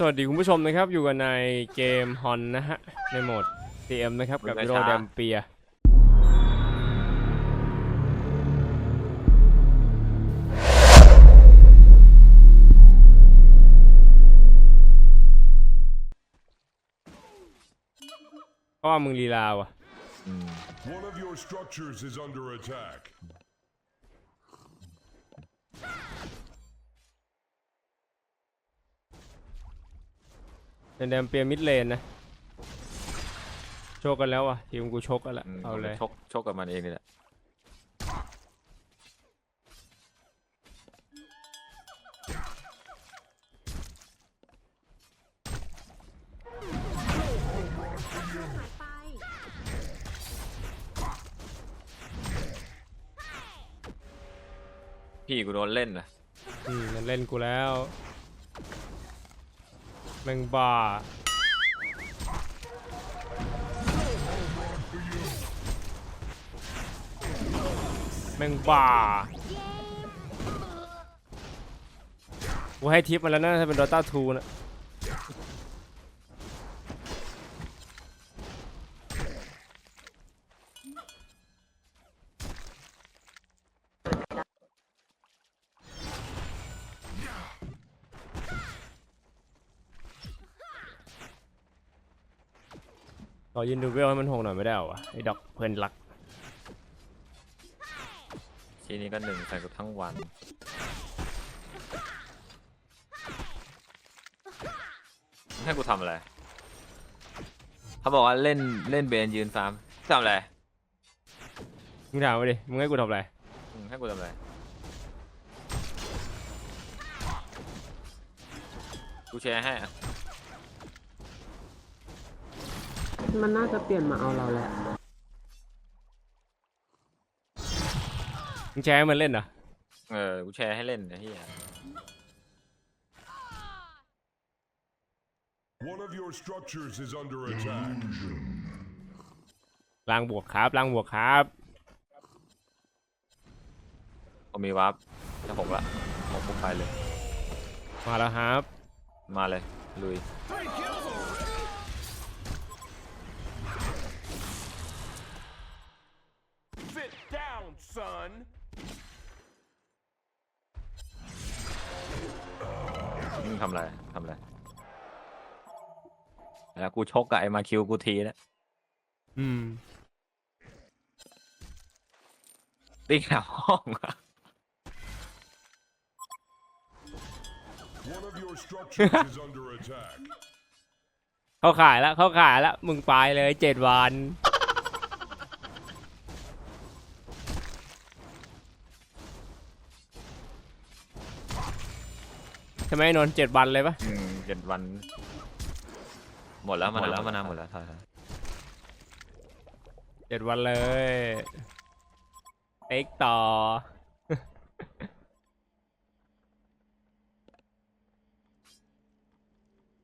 สวัสดีคุณผู้ชมนะครับ อยู่กันในเกมฮอนนะฮะ ในโหมด CM นะครับกับมึงโรช้าแดมเปียเพราะว่ามึงลีลาว่ะอืม One of your structures is under attack. ใน แดมเปียมิดเลนนะโชคกันแล้วว่ะทีมกูโชคกันละอืมเอาเลยชกชกกับมันเองนี่แหละไปพี่กูโดนเล่นนะอืมมันเล่นกูแล้วแมงบ้าแมงบ้ากูให้ทิปมาแล้วนะถ้าเป็นดอต้าทูนะ อยืนดูเวลให้มันโหงหน่อยไม่ได้เหรอวะไอ้ดอกเพื่อนรักทีนี้ก็หนึ่งใส่กูทั้งวัน ให้กูทำอะไร เขาบอกว่าเล่นเล่นเบนยืนฟาร์มทำอะไร มึงถามมาดิ มึงให้กูทำอะไร อืมให้กูทำอะไร กูแชร์ให้อะ มันน่าจะเปลี่ยนมาเอาเราแหละมึงแชร์ให้มันเล่นเหรอเออ กูแชร์ให้เล่นนะเฮีย One of your structures is under attack. ล้างบวกครับล้างบวกครับ ผมมีวาร์ปจะหกละหกปุ๊บไปเลย มาแล้วครับ มาเลย ลุย Sit ทำอะไรทำอะไรแล้วกูชกกับไอ้มาคิวกูทีแล้วอืมติ๊กแถวห้องอะ One of your structures is under attack. เขาขายแล้วเขาขายแล้วมึงไปเลยเจ็ดวัน ใช่ไหมนนท์เจ็ดวันเลยปะอืมเจ็ดวัน หมดแล้วมาแล้วมานาหมดแล้วถอยเจ็ดวันเลยเอ็กต่อ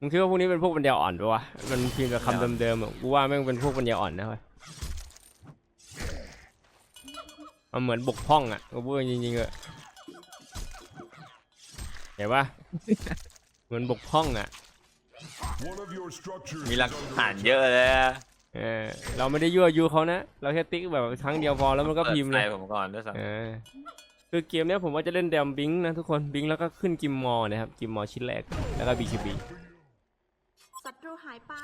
มึงคิดว่าพวกนี้เป็นพวกปัญญาอ่อนปะวะ มันพิมพ์แต่คำเดิมๆอะกูว่าแม่งเป็นพวกปัญญาอ่อนนะเว้ยมันเหมือนบกพร่องอะกูพูดจริงๆอะ เห็นปะเหมือนบกพร่องอะ One of your structures มี is หลัก under ฐาน attack. เยอะเลยอะเออเราไม่ได้ยั่วยุเขานะ เราแค่ติ๊กแบบครั้งเดียวพอแล้วมันก็พิมพ์เลปิดยไฟผมก่อนด้วยซ้เออคือเกมเนี้ยผมว่าจะเล่นแดมบิงค์นะทุกคนบิงค์แล้วก็ขึ้นกิมมอร์นะครับกิมมอร์ชิ้นแรกแล้วก็บีคีบีศัตรูหายไป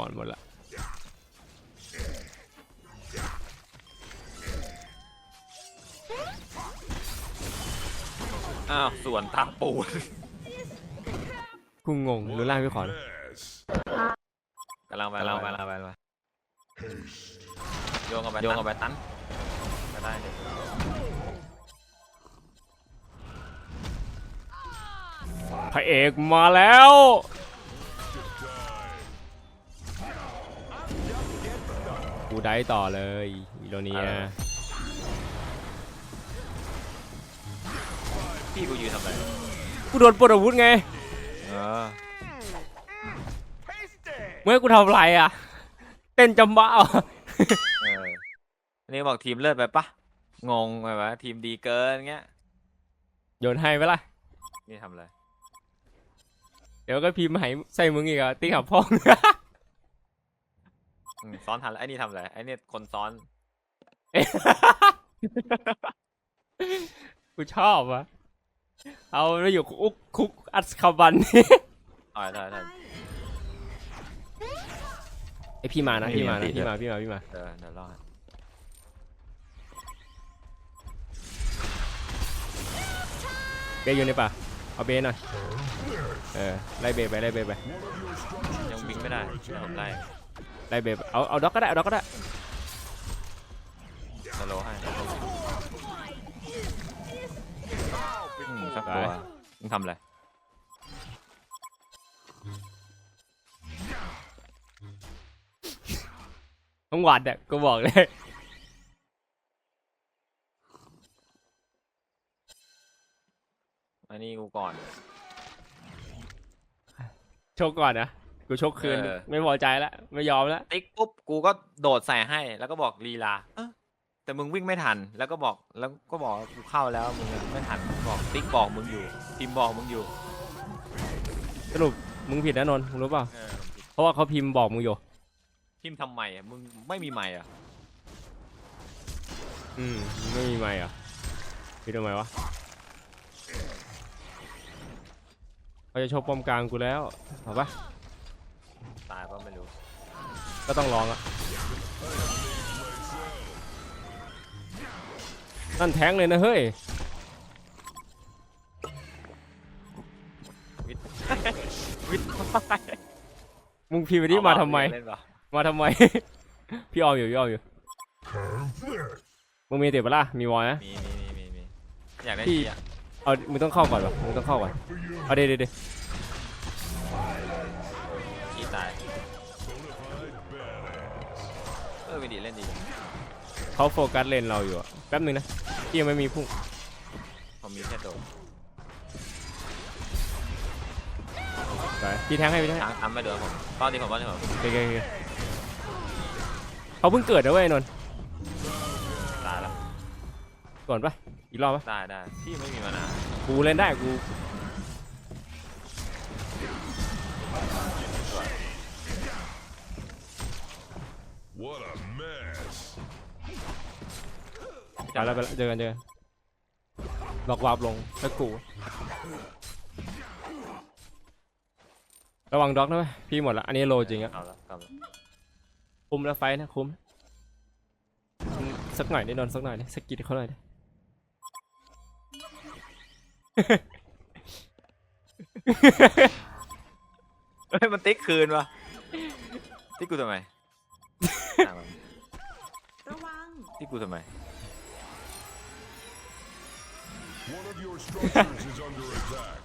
วอนหมดละำอ้าวส่วนตาปูดกูงงรู้ล่างพี่ขอนะ Yes. กำลังไปกำลังไปกำลังไปกำลังไปโยงกันไปโยงกันไปตันก็ได้ดิพระเอกมาแล้ว ได้ต่อเลยอีโรเนียพี่กูยืนทำอะไรกูโดนปลดอาวุธไงเออเมื่อกูทำอะไรอะ เต้นจำบ้าเหรอเอออันนี้บอกทีมเลิศไปปะงงไปวะทีมดีเกินเงี้ย โยนให้ไปละนี่ทำอะไร เดี๋ยวก็พิมพ์ให้ใส่มึงอีกอะติ๊กหับพ่อง อืมซ้อนทันแล้วไอ้นี่ทำอะไรไอ้นี่คนซ้อน กูชอบอะเอาไปอยู่คุกคุกอัสคาบันอ่าได้ได้ไอพี่มานะไม่มีพี่มาอันตินะพี่มาพี่มาพี่มาเดี๋ยวเดี๋ยวรอดเบย์อยู่ในป่าเอาเบย์หน่อยเออไล่เบย์ไปไล่เบย์ไป One of your structures ยังวิ่ง is ไม่ได้ under เดี๋ยวผม attack. ไล่ ไล่เบย์ไปเอาเอาด็อกก็ได้เอาด็อกก็ได้สโลว์ให้อืมสักตัวมึงทำอะไรต้องหวัดอะกูบอกเลยอันนี้กูก่อน โชกก่อนนะ กูชกคืนเออ ไม่พอใจแล้วไม่ยอมแล้วติ๊กปุ๊บกูก็โดดใส่ให้ แล้วก็บอกลีลาเอ้อแต่มึงวิ่งไม่ทัน แล้วก็บอกแล้วก็บอกว่ากูเข้าแล้วมึงยังไม่ทันบอกติ๊กบอกมึงอยู่ทีมบอกมึงอยู่สรุปมึงผิดนะนนท์มึงรู้เปล่าเออเพราะว่าเขาพิมพ์บอกมึงอยู่ทีมทำไมอะมึงไม่มีไมค์อะอืมไม่มีไม่อะพิมพ์ทำไมวะเขาจะชกป้อมกลางกูแล้วเอาปะ ตายก็ไม่รู้ก็ต้องลองอะนั่นแท้งเลยนะเฮ้ย วิทย์ วิทย์มึงพิมพ์ไปที่มาทำไมเล่นเปล่ามาทำไม พี่ออมอยู่พี่ออมอยู่ มึงมีเตะปะล่ะมีวอยนะ มีมีมีมีมีอยากได้พี่ ทีอะเอา มึงต้องเข้าก่อนวะมึงต้องเข้าก่อน เอาเดี๋ยวเดี๋ยวเดี๋ยว เออวิดีเล่นดีจังเขาโฟกัสเลนเราอยู่อะแป๊บนึงนะพี่ยังไม่มีพุ่งผมมีแค่โดดไปพี่แทงให้พี่แทงให้ทางทำไม่โดนผมตอนนี้ผมตอนนี้ผมโอเคโอเคโอเคเขาเพิ่งเกิดนะเว้ยนนท์ตายแล้วก่อนปะอีกรอบปะได้ได้พี่ไม่มีมานาวกูเล่นได้กู What a mess. ไปแล้วไปแล้วเจอกันเจอกันบอกวาบลงแล้วกู ระวังด็อกนะเว้ยพี่หมดละ อันนี้โลจริงอะเอาละเอาละคุ้มแล้วไฟท์นะคุ้มอืมสักหน่อยได้นอนสักหน่อยดิสกกิดเขาหน่อยดิ เฮ้ยมันติ๊กคืนวะติ๊กกูทำไม อะมันระวังติ๊กกูทำไม One of your structures is under attack.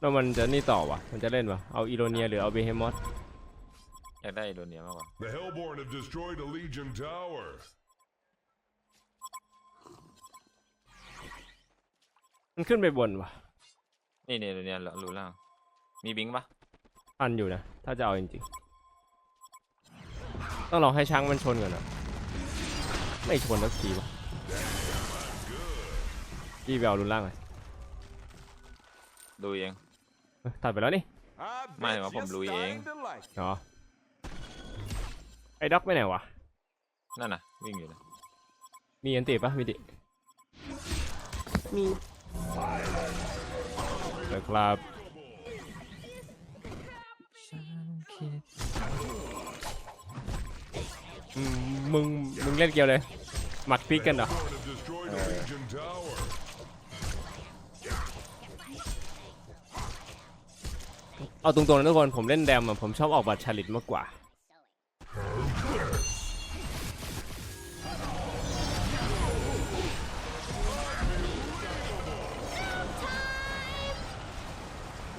แล้วมันจะนี่ต่อวะ มันจะเล่นวะ เอาอีโรเนียหรือเอาเบเฮมอสอยากได้โดนเนียมากกว่า The Hellborn have destroyed a Legion tower. มันขึ้นไปบนวะนี่นี่โดนเนียรู้แล้วมีบิงค์ปะทันอยู่นะ ถ้าจะเอาจริงๆ ต้องลองให้ช้างมันชนก่อนอะไม่ชนสักทีวะพี่ไปเอารุนล่างเลยดูเองตัดไปแล้วนี่ ไม่ว่าผมรู้เองอ๋อไอ้ด็อกไปไหนวะ นั่นน่ะ วิ่งอยู่นะมีอันติปะมีดิมี เดี๋ยวครับอืมมึง มึงเล่นเกียวเลย หมัดพริกกันเหรอ Hellborn have destroyed a Legion tower. เอาตรงๆนะทุกคน ผมเล่นแดมอะผมชอบออกบัตรชาลิตมากกว่า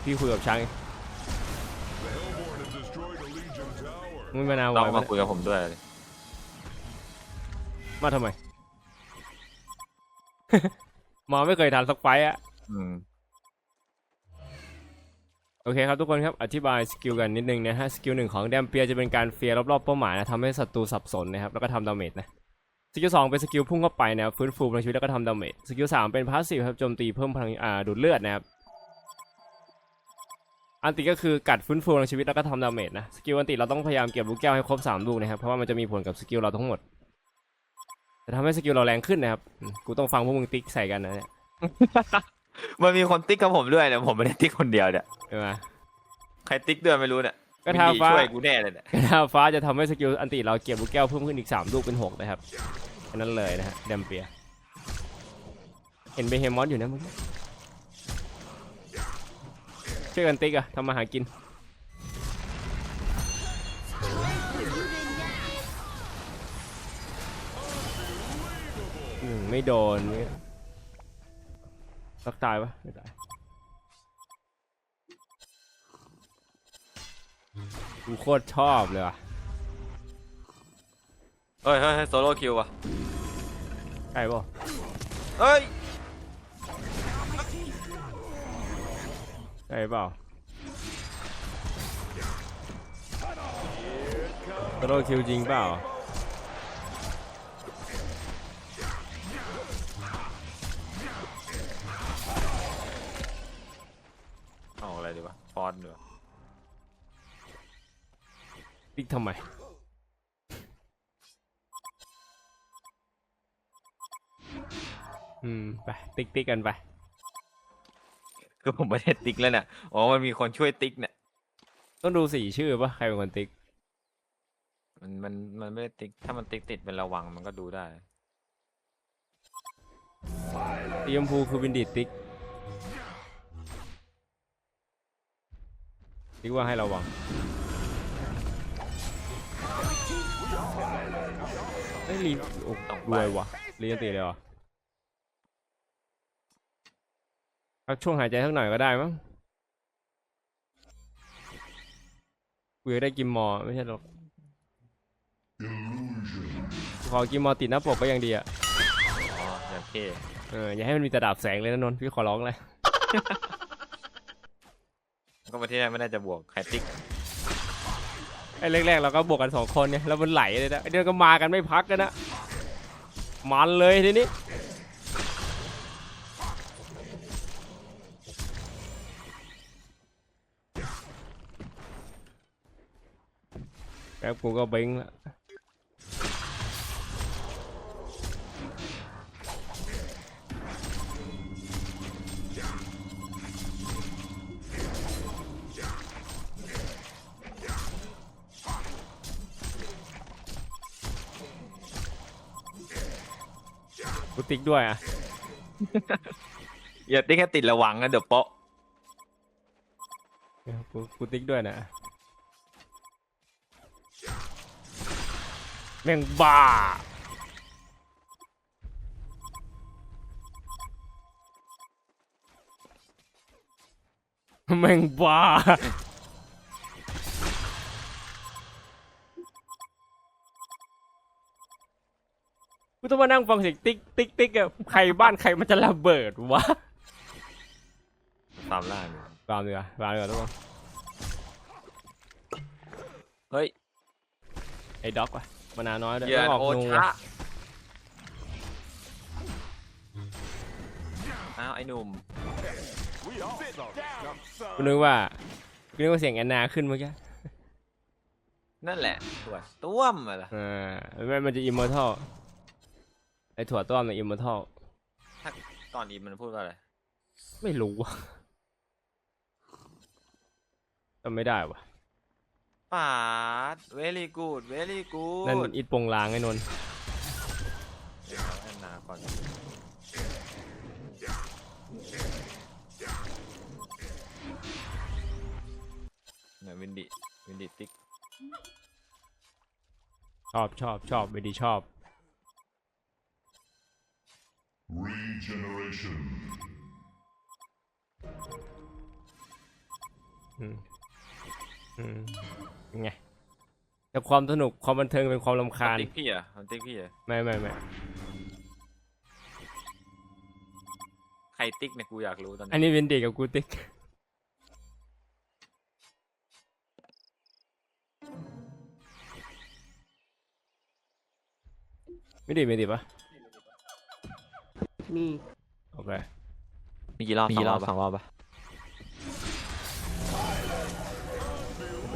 พี่คุยกับช้างเอง The Hellborn have destroyed a Legion tower. มึงไม่นาวต้องอยมามาคุยกับผมด้วยเลยมาทำไม มาไม่เคยทันสักไฟต์อะ อืม โอเคครับทุกคนครับอธิบายสกิลกันนิดนึงนะฮะสกิลหนึ่งของแดมเปียจะเป็นการเฟียร์รอบๆเป้าหมายนะทำให้ศัตรูสับสนนะครับแล้วก็ทำดาเมจนะสกิลสองเป็นสกิลพุ่งเข้าไปนะครับฟื้นฟูพลังชีวิตแล้วก็ทำดาเมจสกิลสามเป็นพาสซีฟครับโจมตีเพิ่มพลังอ่าดูดเลือดนะครับ อันติก็คือกัดฟื้นฟูพลังชีวิตแล้วก็ทำดาเมจนะ สกิลอันติเราต้องพยายามเก็บลูกแก้วให้ครบสามลูกนะครับ เพราะว่ามันจะมีผลกับสกิลเราทั้งหมด จะทำให้สกิลเราแรงขึ้นนะครับอืมกูต้องฟังพวกมึงติ๊กใส่กันนะเนี่ย มันมีคนติ๊กกับผมด้วยเนี่ยผมไม่ได้ติ๊กคนเดียวเนี่ยใช่ไหมใครติ๊กด้วยไม่รู้เนี่ยก็ทาวินดี้ฟ้าช่วยกูแน่เลยเนี่ยกระทาฟ้าจะทำให้สกิลอันติเราเก็บลูกแก้วเพิ่มขึ้นอีก3ลูกเป็น6นะครับแค่นั้นเลยนะฮะเดมเปียเห็นเบเฮมอสอยู่นะมึง ช่วยกันติ๊กอะทำมาหากินอืมไม่โดนไม่สักตายปะไม่ตายกูโคตรชอบเลยว่ะเฮ้ยเฮ้ยเฮ้ยโซโล่คิวอะใช่ป่ะเฮ้ย ใช่เปล่าโซโลคิวจริงเปล่าเอาอะไรดีวะฟอนดีวะติ๊กทำไมอืม ไป ติ๊กติ๊กกันไป คือผมไม่ได้ติ๊กแล้วเนี่ยอ๋อมันมีคนช่วยติ๊กเนี่ยต้องดูสีชื่อปะใครเป็นคนติ๊ก มันมันมันไม่ได้ติ๊กถ้ามันติ๊กติดเป็นระวังมันก็ดูได้สีชมพูคือวินดีดติ๊กติ๊กว่าให้ระวังเฮ้ยรีโอ้ต้องรไปวยวะรีนตีเลยเหรอ พักช่วงหายใจสักหน่อยก็ได้มั้งกูอยากได้กิมมอร์ไม่ใช่หรอกขอกิมมอร์ติดหน้าปกก็ยังดีอะอ๋ออย่างเท่เอออย่าให้มันมีแต่ดาบแสงเลยนะนนท์พี่ขอร้องเลย ก็ประเทศไม่น่าจะบวกใครติ๊กไอ้แรกๆเราก็บวกกันสองคนเนี่ยแล้วมันไหลเลยนะไอ้เดี๋ยวก็มากันไม่พักกันนะมันเลยทีนี้ แป๊บกูก็เบ้งละกูติ๊กด้วยอะ อย่าติ๊กแค่ติดระวังนะเดี๋ยวโป๊ะ กูกูติ๊กด้วยนะ แม่งบ้า แม่งบ้า กูต้องมานั่งฟังเสียงติ๊กติ๊กติ๊กอะใครบ้านใครมันจะระเบิดวะตามล่าเนี่ยตามดีกว่าตามดีกว่าทุกคนเฮ้ย ไอ้ด็อกวะ มานาน้อยด้วยเหยื่อต้องออกโอนูชะวะอ้าวไอ้หนุ่มกูนึกว่ากูนึกว่าเสียงแอนนาขึ้นเมื่อกี้นั่นแหละตัวต้วมอะไรอ่าแม่มันจะอิมมอร์ทัลไอ้ถั่วต้อมเนี่ยอิมมอร์ทัลตอนนี้มันพูดว่าอะไรไม่รู้ว่ะจำไม่ได้ว่ะ ปาด very good very good นั่นอิดโปงลางไอ้นนท์เดี๋ยวเอาแอนนาก่อนเนี่ยวินดิวินดิติ๊กชอบชอบชอบไม่ดีชอบ Regeneration. อืมอืมเป็น ไงแต่ความสนุกความบันเทิงเป็นความลำคาญติ๊กพี่เหรอะมันติ๊กพี่เหรอะไม่ไม่ไม่รติ๊กเนี่ยกูอยากรู้ตอนอันนี้นี้เป็นเด็กกับกูติ๊กไม่ดีไม่ดีปะมีโอเคมีกี่รอบมีกี่รอบสองรอบปะ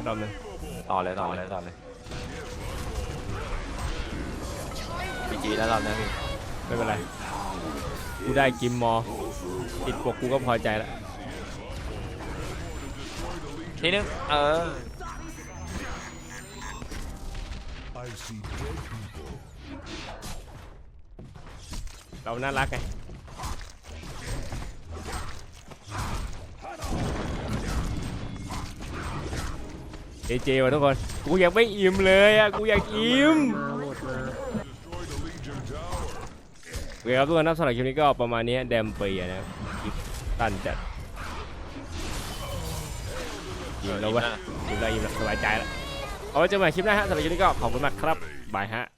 รอบหนึง ต่อเลยต่อเลยต่อเลยพี่จีแล้วรอบนี้พี่ไม่เป็นไร กูได้กิมมอ ติดปกกูก็พอใจแล้วทีนึงเออ I see dead people. เราน่ารักไง เจเจวะทุกคน กูอยากไม่อิ่มเลยอะ กูอยากอิ่มโอเคครับทุกคนนะสำหรับคลิปนี้ก็ประมาณนี้แดมเปียนะครับคลิปตันจัดอิ่มแล้วเวะอิ่มแล้วอิ่มแล้วสบายใจแล้วเอาไว้เจอกันใหม่คลิปหน้าฮะสำหรับคลิปนี้ก็ขอบคุณมากครับ บายฮะ